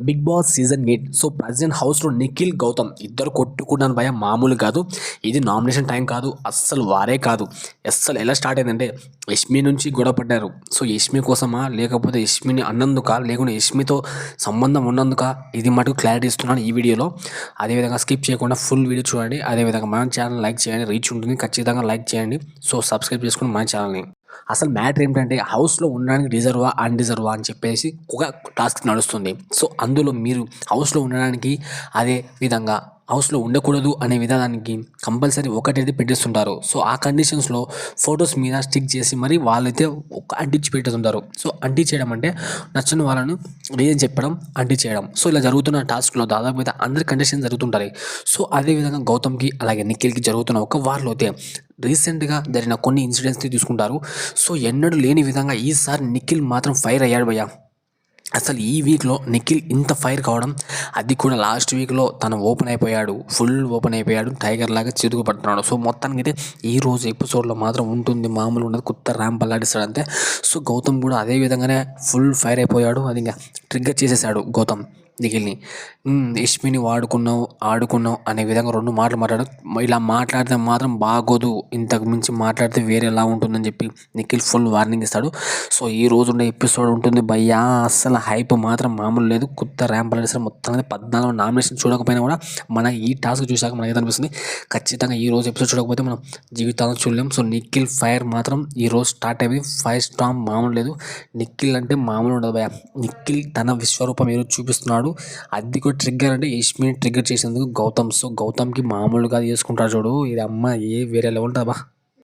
Bigg Boss season eight. So present హౌస్లో నిఖిల్ గౌతమ్ ఇద్దరు కొట్టుకున్నాను భయం మామూలు కాదు. ఇది నామినేషన్ టైం కాదు. అస్సలు వారే కాదు. అస్సలు ఎలా స్టార్ట్ అయిందంటే యష్మి నుంచి గొడవ పడ్డారు. సో యష్మి కోసమా? లేకపోతే యష్మిని అన్నందుక? లేకుంటే యష్మితో సంబంధం ఉన్నందుక? ఇది మటుకు క్లారిటీ ఇస్తున్నాను ఈ వీడియోలో. అదేవిధంగా స్కిప్ చేయకుండా ఫుల్ వీడియో చూడండి. అదేవిధంగా మన ఛానల్ లైక్ చేయండి. రీచ్ ఉంటుంది. ఖచ్చితంగా లైక్ చేయండి. సో సబ్స్క్రైబ్ చేసుకుని మన ఛానల్ని. అసలు మ్యాటర్ ఏంటంటే హౌస్లో ఉండడానికి డిజర్వా అన్డిజర్వా అని చెప్పేసి ఒక టాస్క్ నడుస్తుంది. సో అందులో మీరు హౌస్లో ఉండడానికి అదే విధంగా హౌస్లో ఉండకూడదు అనే విధానానికి కంపల్సరీ ఒకటైతే పెట్టేస్తుంటారు. సో ఆ కండిషన్స్లో ఫొటోస్ మీద స్టిక్ చేసి మరి వాళ్ళైతే ఒక అంటించి పెట్టేస్తుంటారు. సో అంటించేయడం అంటే నచ్చని వాళ్ళను రీజన్ చెప్పడం అంటించేయడం సో ఇలా జరుగుతున్న టాస్క్లో దాదాపు అయితే అందరి కండిషన్ జరుగుతుంటాయి. సో అదేవిధంగా గౌతమ్కి అలాగే నిఖిల్కి జరుగుతున్న ఒక వారిలో అయితే రీసెంట్గా జరిగిన కొన్ని ఇన్సిడెంట్స్ని తీసుకుంటారు సో ఎన్నడూ లేని విధంగా ఈసారి నిఖిల్ మాత్రం ఫైర్ అయ్యాడు భయ్యా. అసలు ఈ వీక్లో నిఖిల్ ఇంత ఫైర్ కావడం అది కూడా లాస్ట్ వీక్లో తను ఓపెన్ అయిపోయాడు. ఫుల్ ఓపెన్ అయిపోయాడు. టైగర్ లాగా చిరుగు పడుతున్నాడు. సో మొత్తానికి అయితే ఈ రోజు ఎపిసోడ్లో మాత్రం ఉంటుంది. మామూలు ఉండదు. కొత్త ర్యాంప్ అల్లాడిస్తాడంతే సో గౌతమ్ కూడా అదే విధంగానే ఫుల్ ఫైర్ అయిపోయాడు. అది ఇంకా ట్రిగ్గర్ చేసేసాడు గౌతమ్. నిఖిల్ని "ఉమ్, యష్మిని వాడుకున్నావు ఆడుకున్నావు అనే విధంగా రెండు మాటలు మాట్లాడు ఇలా మాట్లాడితే మాత్రం బాగోదు. ఇంతకు మించి మాట్లాడితే వేరేలా ఉంటుందని చెప్పి నిఖిల్ ఫుల్ వార్నింగ్ ఇస్తాడు. సో ఈ రోజు ఉండే ఎపిసోడ్ ఉంటుంది భయ్యా. అస్సలు హైప్ మాత్రం మామూలు లేదు. కొత్త ర్యాంప్ అలెసర్ మొత్తం అనేది పద్నాలుగు నామినేషన్ చూడకపోయినా కూడా మన ఈ టాస్క్ చూసాక మనకి అనిపిస్తుంది ఖచ్చితంగా ఈ రోజు ఎపిసోడ్ చూడకపోతే మనం జీవితాలను చూడలేం. సో నిఖిల్ ఫైర్ మాత్రం ఈ రోజు స్టార్ట్ అయింది ఫైర్ స్టామ్ మామూలు లేదు. నిఖిల్ అంటే మామూలు ఉండదు భయ నిఖిల్ తన విశ్వరూపం ఈరోజు చూపిస్తున్నాడు. అది కూడా ట్రిగ్గర్ అంటే యష్మిని ట్రిగ్గర్ చేసేందుకు గౌతమ్. సో గౌతమ్కి మామూలుగా చేసుకుంటాడు చూడు. ఇది అమ్మ ఏ వేరే లెవెల్ ఉంటుందా